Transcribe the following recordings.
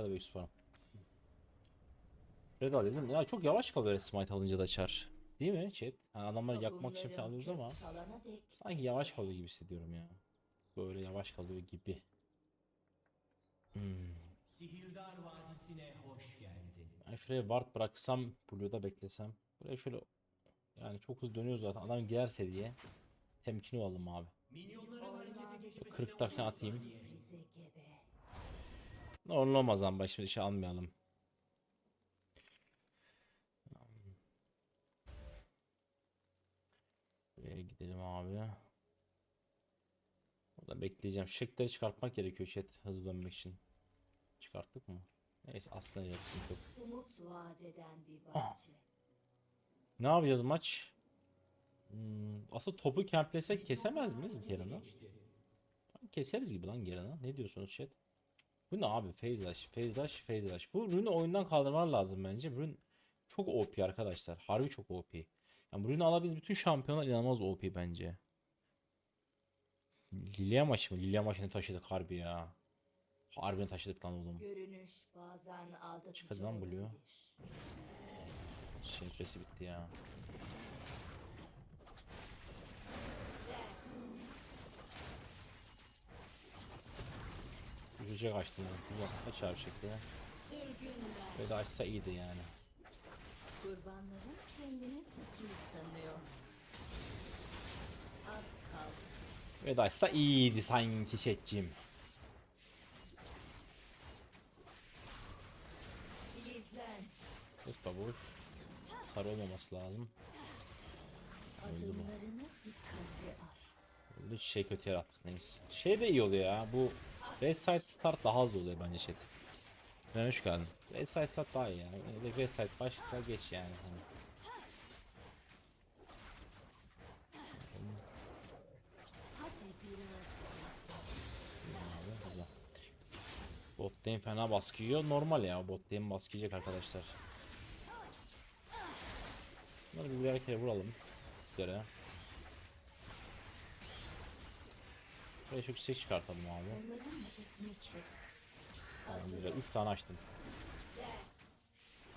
Arkada 500 falan. Red mi? Ya çok yavaş kalıyor smite alınca da çar. Değil mi chat? Yani adamları yakmak için falan alıyoruz ama sanki yavaş kalıyor gibi hissediyorum ya. Böyle yavaş kalıyor gibi. Hmm. Sihirdar Vadisi'ne hoş geldin. Ben şuraya ward bıraksam Blue'da beklesem. Buraya şöyle yani çok hızlı dönüyor zaten. Adam girerse diye temkinli olalım abi. Minyonların harekete geçmesine 40 dakika atayım. Normal olmaz ama şimdi şey almayalım. Buraya gidelim abi. Burada bekleyeceğim. Şekleri çıkartmak gerekiyor chat hızlı dönmek için. Çıkarttık mı? Neyse aslında yok. Umut vaat eden bir Ah. bahçe. Ne yapacağız maç? Hmm, aslında topu kemplesek kesemez miyiz Garen'ı? Keseriz gibi lan Garen'ı. Ne diyorsunuz chat? Bu ne abi? Phase Rush, Phase Rush, Phase Rush. Bu ürünü oyundan kaldırmalar lazım bence. Bu ürün çok OP arkadaşlar. Harbi çok OP. Yani bu ürünü alabildiğiniz bütün şampiyonlar inanılmaz OP bence. Lilia maçı mı? Lilia maçını taşıdık harbi ya. Harbiden taşıdık lan oğlum. Görünüş bazen aldatıcı Çıktı lan Blue. Şeyin süresi bitti ya. Yüzecek açtım yani. Güzel. Kaç abi şekli. Sürgünler. Böyle açsa iyiydi yani. Kurbanların kendini zeki sanıyor. Az. Ve de açsa iyiydi sanki. Filizlen. Kız babuş. Sarı olmaması lazım. Öldü bu. Öldü şey kötü yarattık neyse. Şey de iyi oluyor ya. Bu West Side Start daha hızlı oluyor bence chat. Ben hoş geldin. West Side Start daha iyi yani. Öyle West Side başla geç yani. Bot lane fena baskı yiyor. Normal ya. Bot lane baskı yiyecek arkadaşlar. Bunları bir birer vuralım. Sizlere. Çok yüksek çıkartalım abi. Tamam güzel. 3 tane açtım.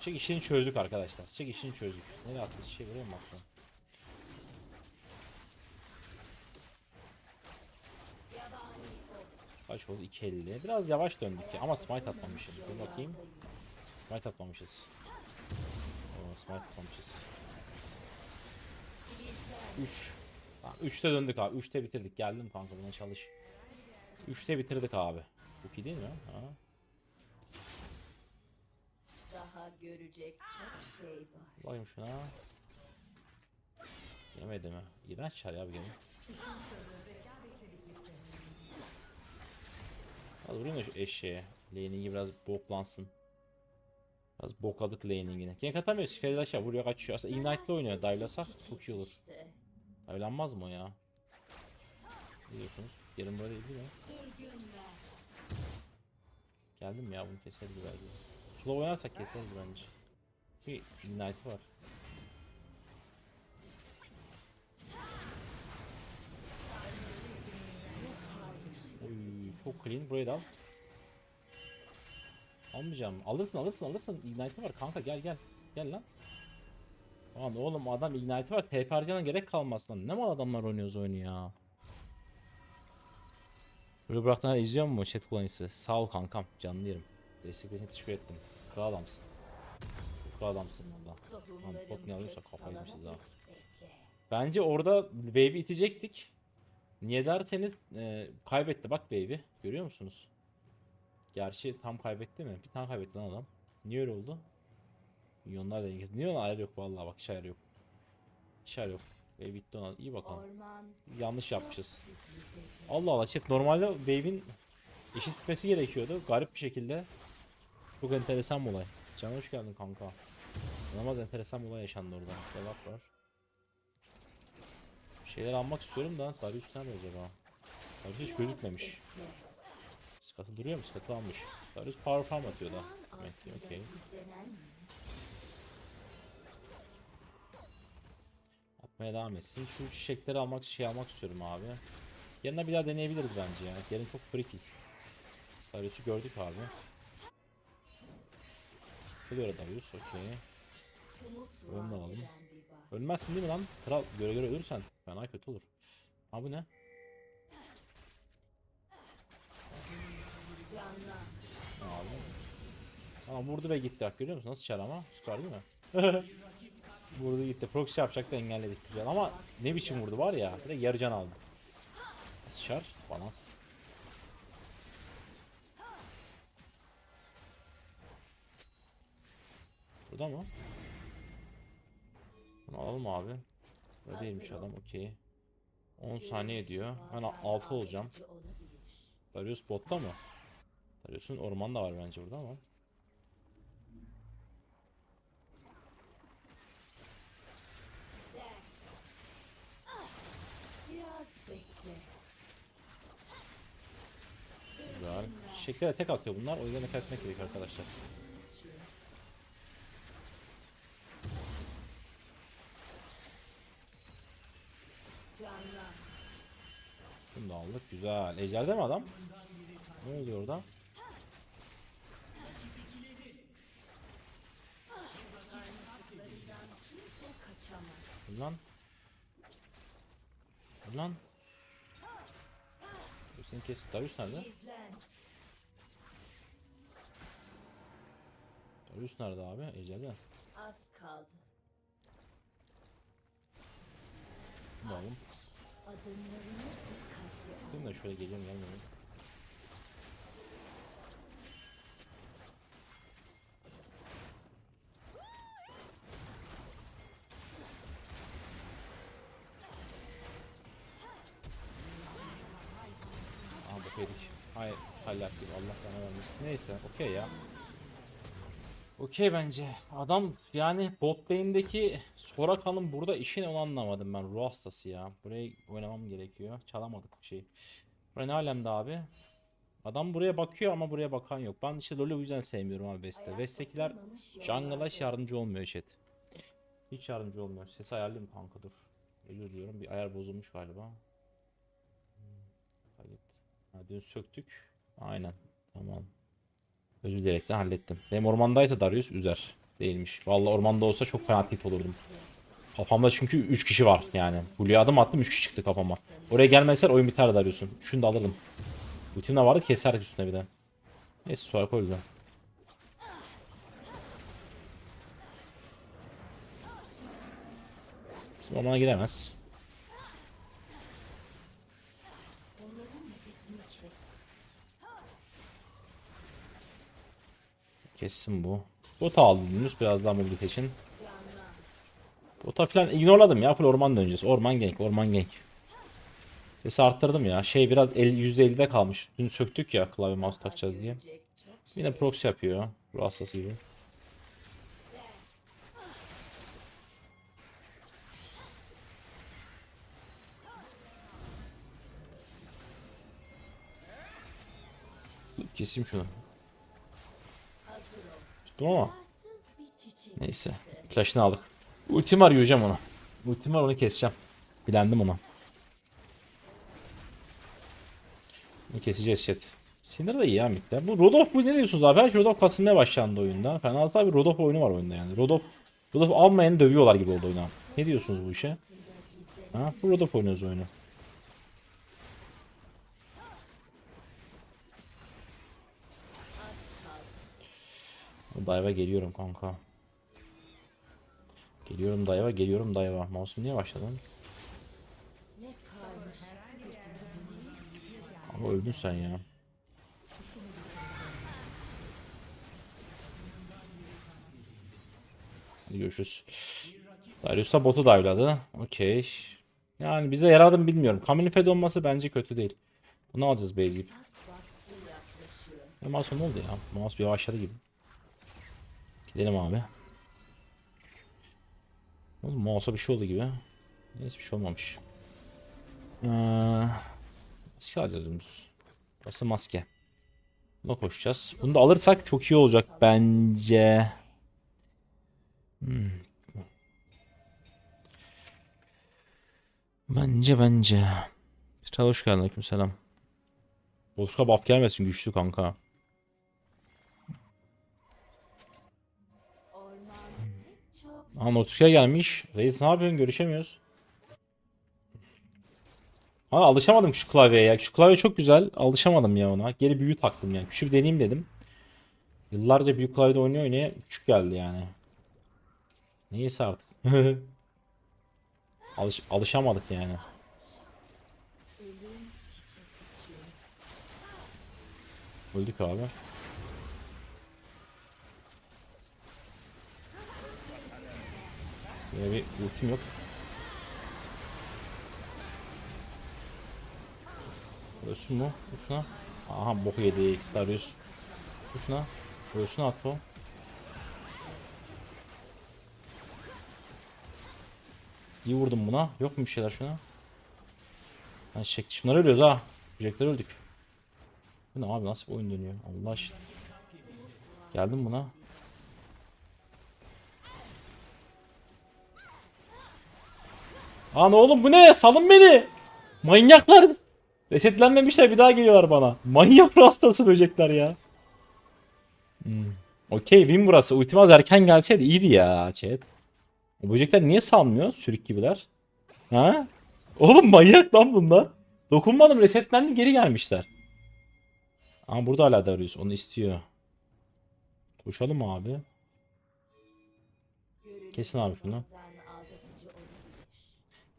Çek işini çözdük arkadaşlar. Çek işini çözdük. Nereye attı? Şey buraya mı attı? Kaç oldu? 2.50. Biraz yavaş döndük ya. Ama smite atmamışım. Dur bakayım. Smite atmamışız. Oo, smite atmamışız. 3. Tamam, 3'te döndük abi. 3'te bitirdik. Geldim kanka buna çalış. 3'te bitirdik abi. Bu iyi değil mi? Ha? Daha görecek çok şey var. Bakayım şuna. Yemedi mi? İğrenç çar ya bu gemi. Hadi vurayım da şu eşeğe. Laning'i biraz boklansın. Biraz bokladık laning'ini. Gank atamıyoruz. Fedel aşağı vuruyor kaçıyor. Aslında Ignite'le oynuyor. Dive'lasak çok iyi olur. Dive'lanmaz mı ya? Ne diyorsunuz? Yarın böyle değil? Sürgünler. Geldim ya bunu keseriz belki. Slow oynarsak keseriz bence. Bir Ignite var. Oy, çok clean. Burayı da al. Almayacağım. Alırsın alırsın alırsın. Ignite var kanka gel gel. Gel lan. Lan oğlum adam Ignite var. TP harcana gerek kalmaz lan. Ne mal adamlar oynuyoruz oyunu ya. Böyle bıraktığında izliyor mu chat kullanıcısı? Sağ ol kankam. Canlı yerim. Desteklerin teşekkür ettim. Kral adamsın. Kral adamsın valla. Lan pot ne alıyorsa kafayı yemişiz ha. Bence orada wave'i itecektik. Niye derseniz e, kaybetti bak wave'i. Görüyor musunuz? Gerçi tam kaybetti mi? Bir tane kaybetti lan adam. Niye öyle oldu? Milyonlar dengesi. Niye ona ayar yok vallahi bak hiç ayar yok. Hiç ayar yok. Wave bitti ona. İyi bakalım. Orman Yanlış yapmışız. Allah Allah chat normalde wave'in eşit gitmesi gerekiyordu. Garip bir şekilde. Çok enteresan bir olay. Can hoş geldin kanka. İnanılmaz enteresan bir olay yaşandı orada. Cevap var. Bir şeyler almak istiyorum da Darius nerede acaba? Darius hiç gözükmemiş. Skatı duruyor mu? Skatı almış. Darius power farm atıyor da. Demek Atmaya devam etsin. Şu çiçekleri almak, şey almak istiyorum abi. Yarına bir daha deneyebiliriz bence ya. Yarın çok freaky. Darius'u gördük abi. Takılıyor Darius okey. Vaat alalım. Ölmezsin değil mi lan? Kral göre göre ölürsen fena kötü olur. Ha bu ne? Abi. Ama vurdu ve gitti bak görüyor musun? Nasıl çar ama? Süper değil mi? vurdu gitti. Proxy yapacaktı engelledik güzel ama ne biçim vurdu var ya. De yarı can aldı. Nasıl çar? Balans. Burada mı? Bunu alalım abi. Burada değilmiş adam okey. 10 saniye diyor. Ben 6 olacağım. Darius botta mı? Darius'un orman da var bence burada ama. Biraz bekle. Çiçeklere tek atıyor bunlar. O yüzden dikkat gerekiyor arkadaşlar. Bunu da aldık. Güzel. Ejder'de mi adam? Ne oluyor orada? Lan. Lan. Dur seni kes. Darius nerede? Darius nerede abi? Ejder'de. Az kaldı. Alalım. Adımlarını dikkatli al. Da şöyle geliyorum gelmiyorum. Aa bok yedik. Hayır hallak gibi Allah bana vermesin. Neyse okey ya. Okey bence. Adam yani bot lane'deki Soraka'nın burada işini onu anlamadım ben. Ruh hastası ya. Buraya oynamam gerekiyor. Çalamadık bir şey. Buraya ne alemde abi? Adam buraya bakıyor ama buraya bakan yok. Ben işte LoL'ü o yüzden sevmiyorum abi West'tekiler basılmamış jungle'a hiç yardımcı olmuyor chat. Hiç yardımcı olmuyor. Ses ayarlayayım kanka dur. Özür diliyorum. Bir ayar bozulmuş galiba. Hmm, kayıt. Ha, dün söktük. Aynen. Tamam. Özür dilerekten hallettim. Benim ormandaysa Darius üzer. Değilmiş. Vallahi ormanda olsa çok fena tilt olurdum. Kafamda çünkü 3 kişi var yani. Blue'ya adım attım 3 kişi çıktı kafama. Oraya gelmezler oyun biter Darius'un. Şunu da alırdım. Ultim de vardı keserdik üstüne bir de. Neyse sonra koydu. Bizim ormana giremez. Kessin bu. Bota aldım Yunus biraz daha mobilite için. Bota falan ignorladım ya. Full orman döneceğiz. Orman gank, orman gank. Sesi arttırdım ya. Şey biraz el- %50'de kalmış. Dün söktük ya klavye mouse takacağız diye. Yine proxy yapıyor. Ruh hastası gibi. Keseyim şunu. Tuttum ama. Neyse. Flash'ını aldık. Ultim var yiyeceğim onu. Ultim var onu keseceğim. Bilendim ona. Bunu keseceğiz chat. Sinir de iyi ya midde. Bu Rodolph bu ne diyorsunuz abi? Her şey Rodolph kasılmaya başlandı oyunda. Fena bir Rodolph oyunu var oyunda yani. Rodolph, Rodolph almayanı dövüyorlar gibi oldu oyuna. Ne diyorsunuz bu işe? Ha? Bu Rodolph oynuyoruz oyunu. Dayva geliyorum kanka. Geliyorum dayva, geliyorum dayva. Mouse'um niye başladın? Ama öldün sen ya. Hadi görüşürüz. Darius da botu dive'ladı. Okey. Yani bize yaradı mı bilmiyorum. Kamil'in fed olması bence kötü değil. Bunu alacağız. Ya mouse ne oldu ya? Mouse bir yavaşladı gibi. Gidelim abi. Oğlum mouse'a bir şey oldu gibi. Neyse bir şey olmamış. Ee, maske alacağız Yunus. Burası maske. Buna koşacağız. Bunu da alırsak çok iyi olacak bence. Hmm. Bence bence. Tral hoş geldin. Aleykümselam. Bozka buff gelmesin güçlü kanka. Ha Noxia gelmiş. Reis ne yapıyorsun? Görüşemiyoruz. Ha alışamadım şu klavyeye ya. Şu klavye çok güzel. Alışamadım ya ona. Geri büyü taktım yani. Küçük deneyeyim dedim. Yıllarca büyük klavyede oynuyor oynaya küçük geldi yani. Neyse artık. Alış alışamadık yani. Öldük abi. Böyle bir ultim yok. Ölsün mu? Vur şuna. Aha boku yedi. Darius. Vur şuna. Ölsün at bu. İyi vurdum buna. Yok mu bir şeyler şuna? Ha çekti. Şunları ölüyoruz ha. Böcekler öldük. Bu ne abi nasıl bir oyun dönüyor? Allah aşkına. Geldim buna. Lan oğlum bu ne? Salın beni. Manyaklar. Resetlenmemişler bir daha geliyorlar bana. Manyak hastası böcekler ya. Hmm. Okey win burası. Ultimaz erken gelseydi iyiydi ya chat. Böcekler niye salmıyor? Sürük gibiler. Ha? Oğlum manyak lan bunlar. Dokunmadım resetlendi geri gelmişler. Ama burada hala Darius onu istiyor. Koşalım abi. Kesin abi şunu.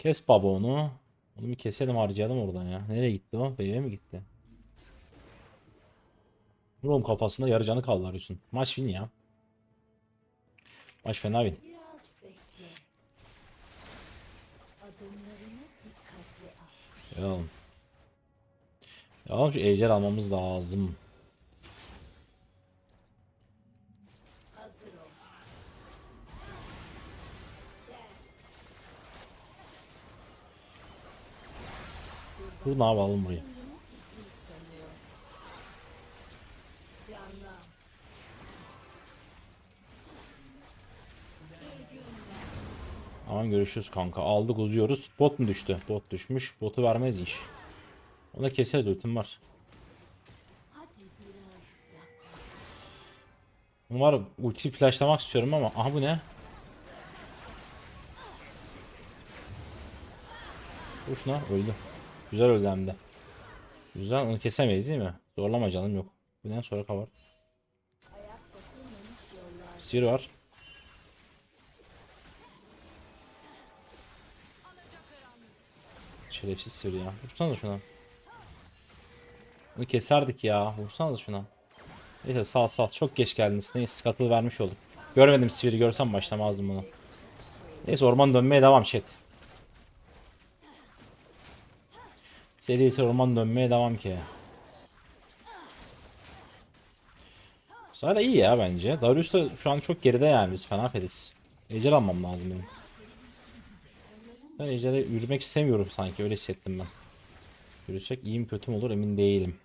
Kes baba onu. Onu bir keselim harcayalım oradan ya. Nereye gitti o? B'ye mi gitti? Oğlum kafasında yarı canı kaldı Darius'un. Maç win ya. Maç fena win. Biraz bekle. Adımlarını dikkatli al. Ya oğlum. Ya oğlum şu ejder almamız lazım. Dur ne yapalım burayı. Aman görüşürüz kanka. Aldık uzuyoruz. Bot mu düştü? Bot düşmüş. Botu vermez iş. Onu da keseriz ultim var. Var ulti flashlamak istiyorum ama aha bu ne? Vur şuna öldü. Güzel öldü hem de. Güzel onu kesemeyiz değil mi? Zorlama canım yok. Bundan sonra kavar. Sir var. Şerefsiz sir ya. Vursana şuna. Bunu keserdik ya. Vursanız şuna. Neyse sağ sağ. Çok geç geldiniz. Neyse scuttle vermiş olduk. Görmedim Sir'i görsem başlamazdım bunu. Neyse orman dönmeye devam chat. Serisi orman dönmeye devam ki. Sahada iyi ya bence. Darius da şu an çok geride yani biz fena feriz. Ejder almam lazım benim. Ben Ejder'e yürümek istemiyorum sanki öyle hissettim ben. Yürüsek iyi mi kötü mü olur emin değilim.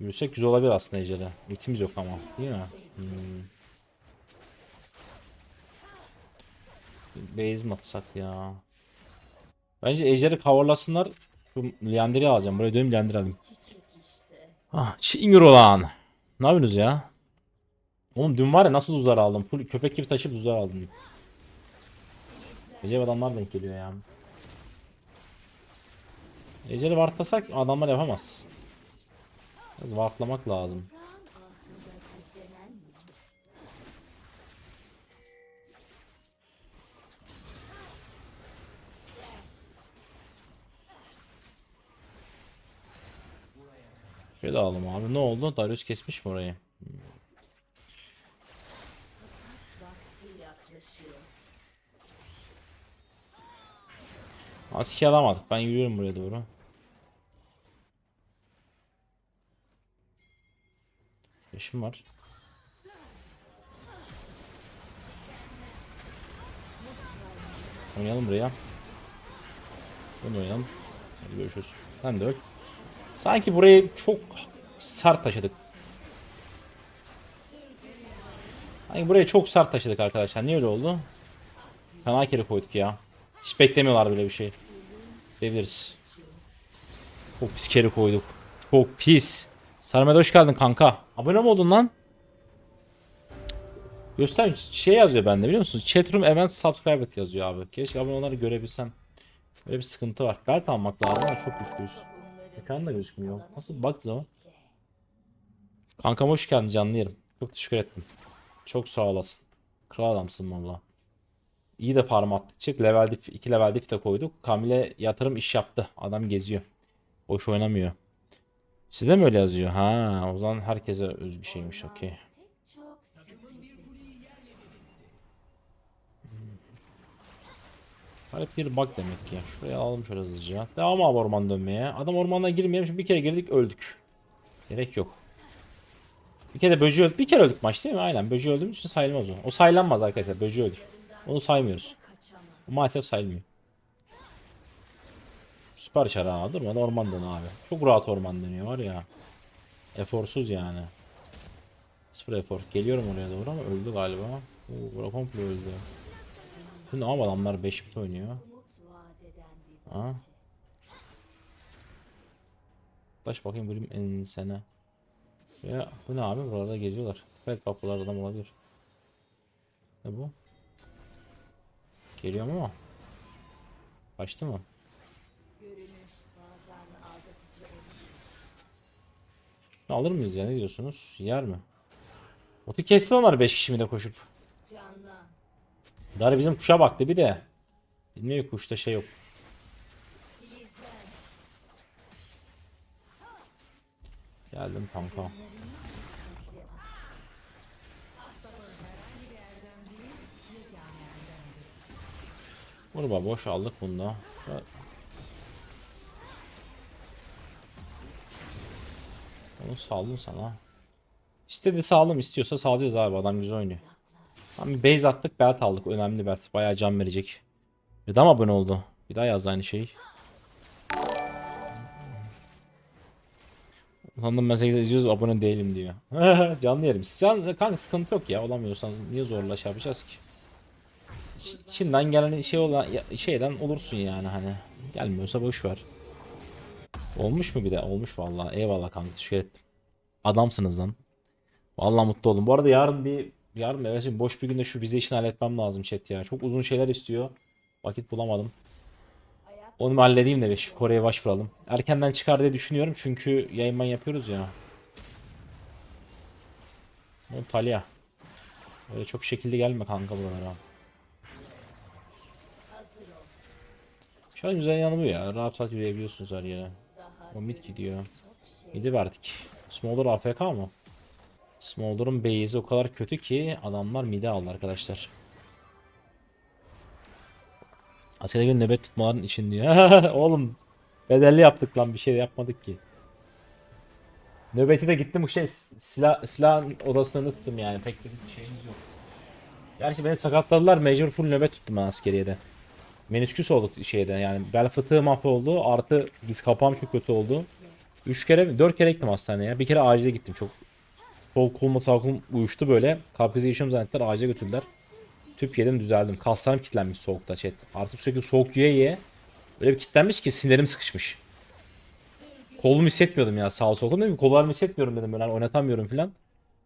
Yürüsek güzel olabilir aslında Ejder'e. Ultimiz yok ama değil mi? Hmm. Base mi atsak ya? Bence Ejder'i coverlasınlar. Şu Liander'i alacağım. Buraya dönüp Liander'i alayım. Ah Çingir olan. Ne yapıyorsunuz ya? Oğlum dün var ya nasıl uzlar aldım. Full köpek gibi taşıp uzlar aldım. Ecel adamlar denk geliyor ya. Ecel'i wartlasak adamlar yapamaz. Biraz wartlamak lazım. Şöyle alalım abi. Ne oldu? Darius kesmiş mi orayı? Yaklaşıyor. Aski alamadık. Ben yürüyorum buraya doğru. Beşim var. Oynayalım buraya. Bunu oynayalım. Hadi görüşürüz. Sen de öl. Sanki burayı çok sert taşıdık. Sanki burayı çok sert taşıdık arkadaşlar. Niye öyle oldu? Fena kere koyduk ya. Hiç beklemiyorlar böyle bir şey. Deviririz. Çok pis kere koyduk. Çok pis. Sarmada hoş geldin kanka. Abone mi oldun lan? Göster şey yazıyor bende biliyor musunuz? Chatroom event subscribed yazıyor abi. Keşke abone görebilsem. Böyle bir sıkıntı var. Belt almak lazım ama çok güçlüyüz. Ekran da gözükmüyor. Nasıl bak zaman? Kankam hoş geldin canlı yerim. Çok teşekkür ettim. Çok sağ olasın. Kral adamsın valla. İyi de farm attık. Çık level dip, 2 level dip de koyduk. Kamil'e yatırım iş yaptı. Adam geziyor. Boş oynamıyor. Sizde mi öyle yazıyor? Ha, o zaman herkese öz bir şeymiş. Okey. Garip bir bug demek ki. Şuraya alalım şöyle hızlıca. Devam abi orman dönmeye. Adam ormana girmeyelim. Şimdi bir kere girdik öldük. Gerek yok. Bir kere böcü öldük. Bir kere öldük maç değil mi? Aynen. Böcü öldüğümüz için sayılmaz o. O saylanmaz arkadaşlar. Böcü öldük. Onu saymıyoruz. O maalesef sayılmıyor. Süper şara ha. Durmadan orman dönüyor abi. Çok rahat orman dönüyor var ya. Eforsuz yani. Sıfır efor. Geliyorum oraya doğru ama öldü galiba. Oo, komple öldü. Bu ne abi adamlar 5 bit oynuyor. Ha? Taş bakayım bölüm ensene. Ya bu ne abi buralarda geziyorlar. Evet bak buralarda adam olabilir. Ne bu? Geliyorum ama. Kaçtı mı? Alır mıyız ya ne diyorsunuz? Yer mi? Otu kesti onlar 5 kişi mi de koşup. Dari bizim kuşa baktı bir de. Bilmiyor kuşta şey yok. Geldim kanka. Katli Vur baba boş aldık bunda. Onu saldım sana. İstedi sağlam istiyorsa salacağız abi adam güzel oynuyor. Tam base attık belt aldık önemli belt. Bayağı can verecek. Bir daha mı abone oldu? Bir daha yaz aynı şeyi. Sandım ben 8 izliyoruz abone değilim diyor. Canlı yerim. Can, kanka sıkıntı yok ya olamıyorsanız niye zorla şey yapacağız ki? Çin'den gelen şey olan şeyden olursun yani hani. Gelmiyorsa boş ver. Olmuş mu bir de? Olmuş vallahi. Eyvallah kanka teşekkür ettim. Adamsınız lan. Vallahi mutlu oldum. Bu arada yarın bir yarın evet boş bir günde şu vize işini halletmem lazım chat ya. Çok uzun şeyler istiyor. Vakit bulamadım. Onu halledeyim de şu Kore'ye başvuralım. Erkenden çıkar diye düşünüyorum çünkü yayınman yapıyoruz ya. O Talya. Öyle çok şekilde gelme kanka buralara. Şu an güzel yanı bu ya. Rahat rahat yürüyebiliyorsunuz her yere. O mid gidiyor. Midi verdik. Smolder AFK mı? Smolder'ın base'i o kadar kötü ki adamlar midi aldı arkadaşlar. Askerde gün nöbet tutmaların için diyor. Oğlum bedelli yaptık lan bir şey yapmadık ki. Nöbeti de gittim bu şey silah, silah odasının önünde tuttum yani pek bir şeyimiz yok. Gerçi beni sakatladılar mecbur full nöbet tuttum ben askeriyede. Menisküs olduk şeyde yani bel fıtığı mahvoldu artı diz kapağım çok kötü oldu. 3 kere mi 4 kere gittim hastaneye. Bir kere acile gittim çok. Sol kolumla sağ kolum uyuştu böyle. Kalp krizi yaşıyorum zannettiler acile götürdüler. Tüp yedim düzeldim. Kaslarım kilitlenmiş soğukta chat. Artık sürekli soğuk yiye yiye. Öyle bir kilitlenmiş ki sinirlerim sıkışmış. Kolumu hissetmiyordum ya sağ sol kolum dedim. Kollarımı hissetmiyorum dedim böyle hani oynatamıyorum filan.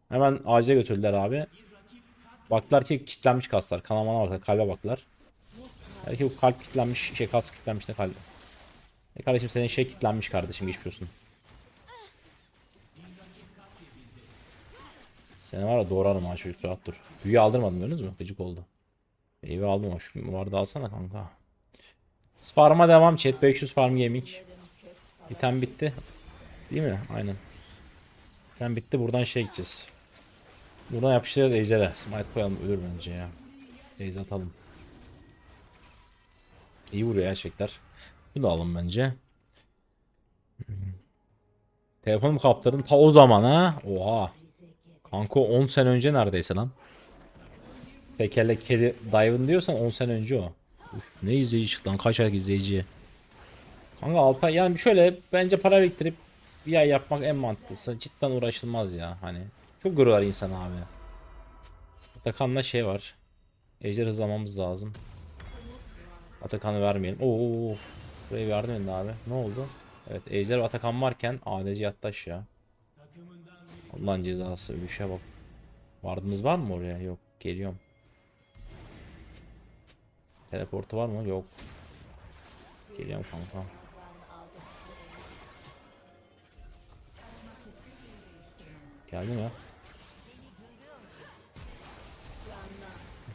Hemen acile götürdüler abi. Baktılar ki kilitlenmiş kaslar. Kanamana baktılar. Kalbe baktılar. Belki bu kalp kilitlenmiş, şey kas kilitlenmiş de kalbi. E kardeşim senin şey kilitlenmiş kardeşim geçmiş olsun. Seni var ya doğrarım ha çocuk rahat dur. Büyü aldırmadım gördünüz mü? Gıcık oldu. Evi aldım şu vardı alsana kanka. Farm'a devam chat 500 farm gaming. Biten bitti. Değil mi? Aynen. Biten bitti buradan şey gideceğiz. Buradan yapıştıracağız ejderha. Smite koyalım ölür bence ya. Ejder atalım. İyi vuruyor gerçekler. Bunu da alın bence. Hmm. Telefonumu kaptırdın ta o zaman ha. Oha. Kanka 10 sene önce neredeyse lan. Tekerlek kedi dive'ın diyorsan 10 sene önce o. Üf, ne izleyici çıktı lan kaç ay izleyiciye. Kanka Alpay yani şöyle bence para biriktirip bir ay yapmak en mantıklısı. Cidden uğraşılmaz ya hani. Çok görüyorlar insan abi. Atakan'la şey var. Ejder hızlamamız lazım. Atakan'ı vermeyelim. Oo, buraya bir edin abi. Ne oldu? Evet Ejder Atakan varken ADC yattı aşağı. Allah'ın cezası şey bak. Vardınız var mı oraya? Yok. Geliyorum. Teleportu var mı? Yok. Geliyorum kanka. Geldim ya.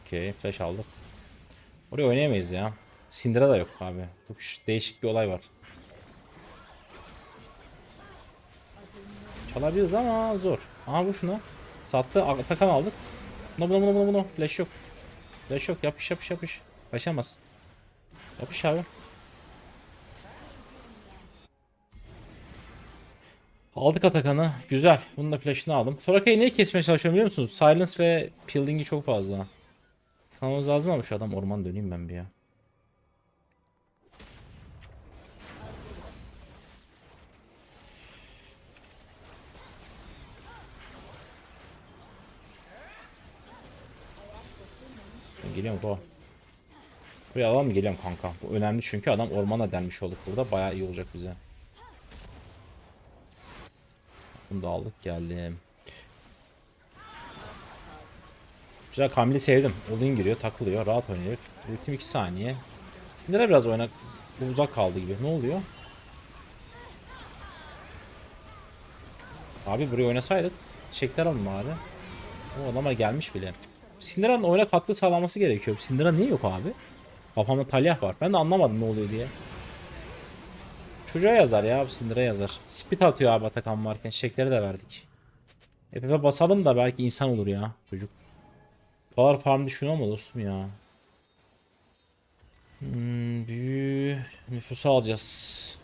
Okey flash aldık. Oraya oynayamayız ya. Syndra da yok abi. Çok değişik bir olay var. Çalabiliriz ama zor. Aha bu şunu. Sattı. Atakan aldık. Buna buna buna buna buna. Flash yok. Flash yok. Yapış yapış yapış. Kaçamaz. Yapış abi. Aldık Atakan'ı. Güzel. Bunun da flash'ını aldım. Soraka'yı neyi kesmeye çalışıyorum biliyor musunuz? Silence ve Pilling'i çok fazla. Tanımamız lazım ama şu adam orman döneyim ben bir ya. Ben Geliyorum Doğa. Buraya alalım mı? Geliyorum kanka. Bu önemli çünkü adam ormana delmiş olduk burada. Bayağı iyi olacak bize. Bunu da aldık geldim. Güzel Kamil'i sevdim. Olin giriyor takılıyor rahat oynuyor. Ultim 2 saniye. Sinir'e biraz oynak uzak kaldı gibi. Ne oluyor? Abi buraya oynasaydık. Çekler alın abi. O adama gelmiş bile. Syndra'nın oyuna katkı sağlaması gerekiyor. Syndra niye yok abi? Kafamda talyah var. Ben de anlamadım ne oluyor diye. Çocuğa yazar ya. Syndra yazar. Speed atıyor abi Atakan varken. Çiçekleri de verdik. FF'e basalım da belki insan olur ya çocuk. Power farm düşünüyor mu dostum ya? Hmm, büyü nüfusu alacağız.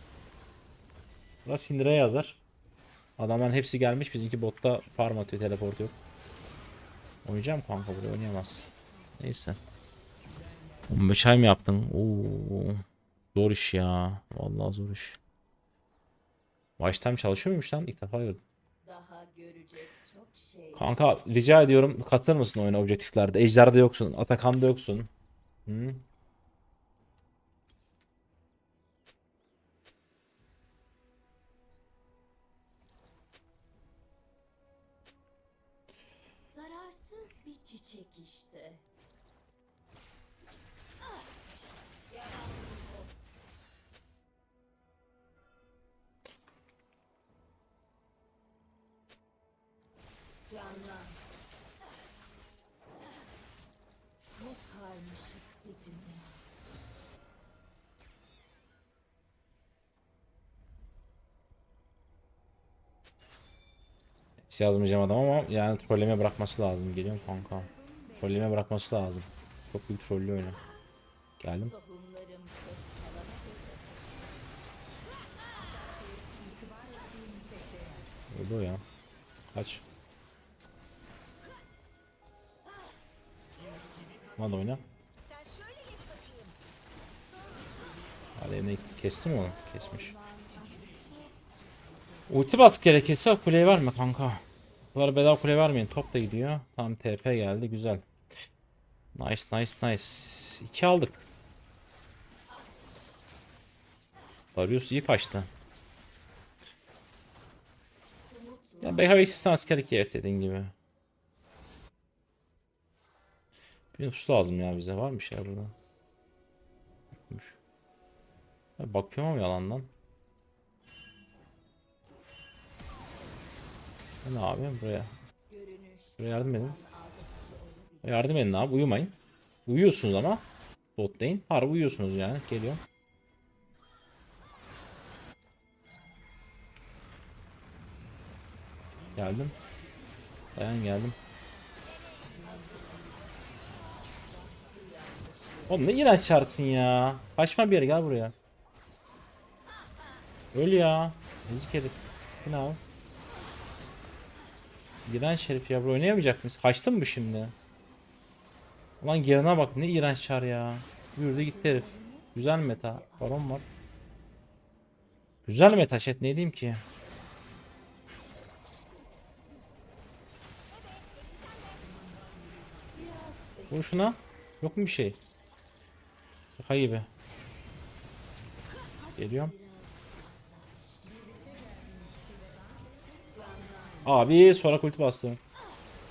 Burası Syndra'ya yazar. Adamların hepsi gelmiş. Bizimki botta farm atıyor. Teleport yok. Oynayacağım kanka buraya oynayamaz. Neyse. 15 ay mı yaptın? Oo. Zor iş ya. Vallahi zor iş. Baştan çalışıyor muymuş lan? İlk defa gördüm. daha görecek çok şey Kanka rica ediyorum katılır mısın oyuna objektiflerde? Ejder'de yoksun. Atakan'da yoksun. Hı? Zararsız bir çiçek işte. Hiç yazmayacağım adam ama yani trolleme bırakması lazım. Geliyorum kanka. Trolleme bırakması lazım. Çok büyük trollü oyunu. Geldim. Öldü ya. Kaç. Hadi oyna. Hadi eline kesti mi onu? Kesmiş. Ulti bas gerekirse kuleye verme kanka. Bunlara bedava kule vermeyin. Top da gidiyor. Tam TP geldi. Güzel. Nice nice nice. 2 aldık. Darius iyi kaçtı. Ya BKB sistem asker 2 evet dediğin gibi. Bir nüfus lazım ya bize. Var mı şey burada? Bakıyorum ama yalandan. Ne yapayım buraya? Buraya yardım edin. Yardım edin abi. Uyumayın. Uyuyorsunuz ama. Botlayın. Harbi uyuyorsunuz yani. Geliyor. Geldim. Dayan geldim. Oğlum ne iğrenç çağırsın ya. Kaçma bir yere gel buraya. Öl ya. Ezik herif. Ne abi? İğrenç herif ya. Bro oynayamayacak mıyız? Kaçtın mı şimdi? Ulan yerine bak ne iğrenç çar ya. Yürüdü gitti herif. Güzel meta. Baron var. Güzel meta chat ne diyeyim ki? Vur şuna. Yok mu bir şey? Şaka gibi. Geliyorum. Abi sonra ulti bastım.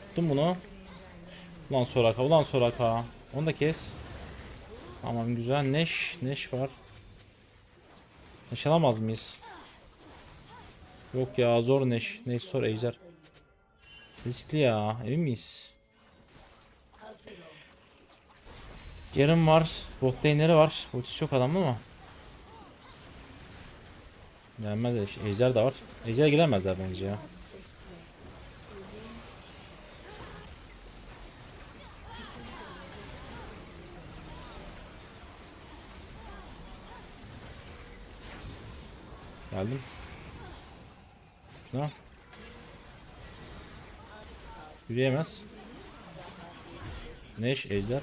Tuttum bunu. Ulan Soraka, ulan Soraka. Onu da kes. Tamam güzel. Neş, Neş var. Neş alamaz mıyız? Yok ya zor Neş. Neş zor Ejder. Riskli ya. Emin miyiz? Yarım var. Bot lane'leri var. Ultisi yok adamda ama. Gelmez. Ejder de var. Ejder giremezler bence ya. Geldim. Şuna. Yürüyemez. Neş, ejder.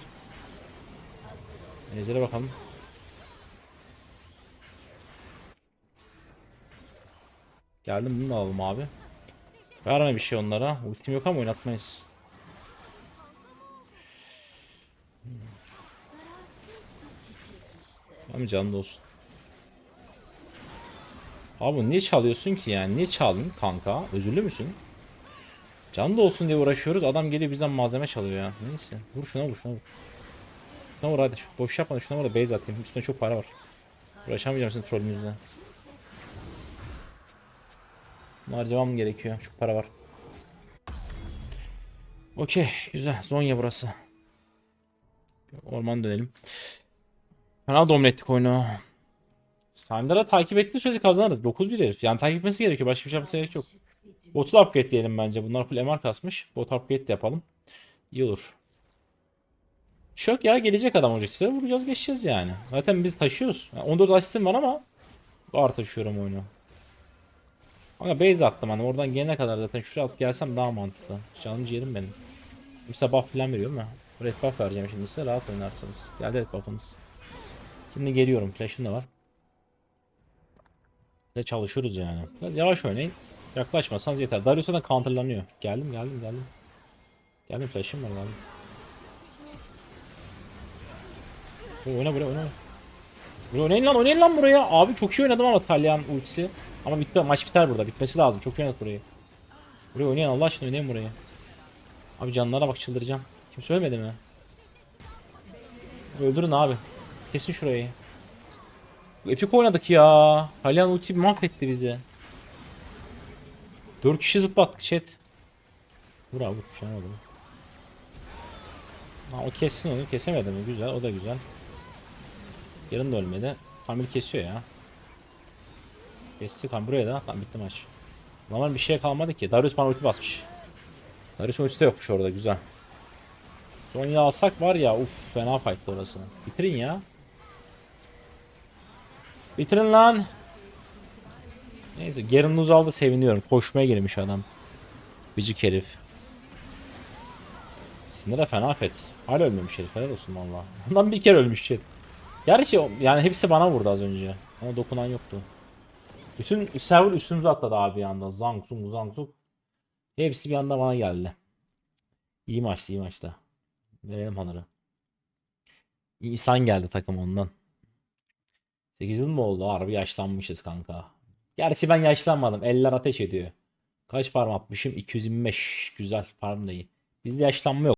Ejder'e bakalım. Geldim bunu da alalım abi. Verme bir şey onlara. Ultim yok ama oynatmayız. Ama canı da olsun. Abi niye çalıyorsun ki yani? Niye çaldın kanka? Özürlü müsün? Canı da olsun diye uğraşıyoruz. Adam geliyor bizden malzeme çalıyor ya. Neyse. Vur şuna vur şuna vur. Şuna vur hadi. Boş yapma şuna vur da base atayım. Üstüne çok para var. Uğraşamayacağım sizin trollünüzle. Bunu harcamam gerekiyor. Çok para var. Okey. Güzel. Zonya burası. Orman dönelim. Fena domine ettik oyunu. Sandra'da takip ettiği sürece kazanırız. 9-1 herif. Yani takip etmesi gerekiyor. Başka bir şey yapması gerek yok. Botu upgrade diyelim bence. Bunlar full MR kasmış. Bot upgrade de yapalım. İyi olur. Şok ya gelecek adam objektiflere vuracağız geçeceğiz yani. Zaten biz taşıyoruz. Yani 14 asistim var ama var taşıyorum oyunu. Ama base attım hani oradan gelene kadar zaten şuraya alıp gelsem daha mantıklı. Canım ciğerim benim. Mesela buff falan veriyor mu? Red buff vereceğim şimdi size rahat oynarsınız. Geldi red buff'ınız. Şimdi geliyorum. Flash'ım da var. Ve çalışıyoruz yani. Biraz yavaş oynayın. Yaklaşmasanız yeter. Darius'a da counterlanıyor. Geldim geldim geldim. Geldim flash'ım var geldim. Oyna buraya oyna. Buraya oynayın lan oynayın lan buraya. Abi çok iyi oynadım ama Talyan ultisi. Ama bitti maç biter burada. Bitmesi lazım. Çok iyi oynadık burayı. Buraya oynayın Allah aşkına oynayın burayı. Abi canlara bak çıldıracağım. Kimse ölmedi mi? Öldürün abi. Kesin şurayı. Epik oynadık ya. Talyan ulti mahvetti bizi. 4 kişi zıplattık chat. Vur abi. Bir şey olmadı? Ha, o kessin onu. Kesemedi mi? Güzel. O da güzel. Yarın da ölmedi. Kamil kesiyor ya. Kestik kan buraya da. Tamam bitti maç. Normal bir şey kalmadı ki. Darius bana ulti basmış. Darius ulti de yokmuş orada. Güzel. Sonya alsak var ya. Uf fena fight'tı orası. Bitirin ya. Bitirin lan. Neyse Garen Uzal'da seviniyorum. Koşmaya girmiş adam. Bicik herif. Sinir'e fena fet. Hala ölmemiş herif. Helal olsun valla. Ondan bir kere ölmüş şey. Gerçi yani hepsi bana vurdu az önce. Ama dokunan yoktu. Bütün server üstümüze atladı abi bir anda. Zang zung. Hepsi bir anda bana geldi. İyi maçtı iyi maçtı. Verelim Hanır'ı. İnsan geldi takım ondan. 8 yıl mı oldu? Harbi yaşlanmışız kanka. Gerçi ben yaşlanmadım. Eller ateş ediyor. Kaç farm atmışım? 225. Güzel farm da iyi. Bizde yaşlanma yok.